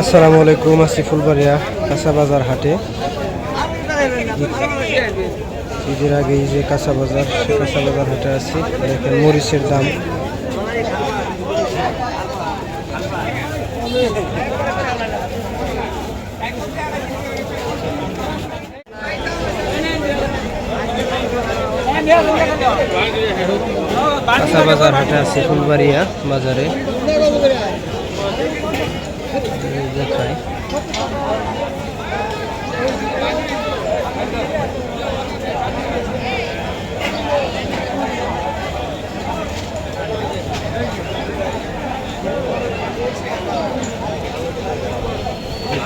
আসসালামু আলাইকুম আসি ফুলবাড়িয়া কাঁচা বাজার হাটে। ঈদের আগে যে কাঁচা বাজার সে কাঁচা বাজার হাটে আছি। দেখেন মরিচের দাম। কাঁচা বাজার হাটে আছি ফুলবাড়িয়া বাজারে। দেখায়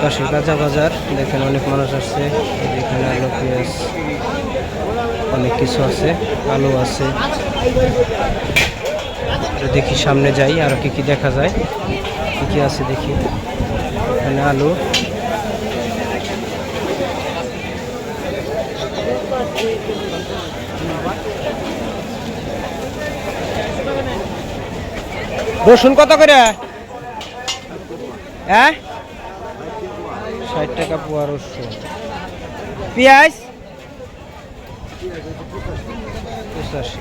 পাশে কাঁচা বাজার, দেখেন অনেক মানুষ আসছে। এখানে আলু পেঁয়াজ। অনেক কিছু আছে, আলু আছে। দেখি সামনে যাই, আর কি কি দেখা যায়। কি কি আছে দেখি। এখানে আলু। রসুন কত করে? হ্যাঁ? ষাট টাকা পোয়া রসুন। পেঁয়াজ? পঁচাশি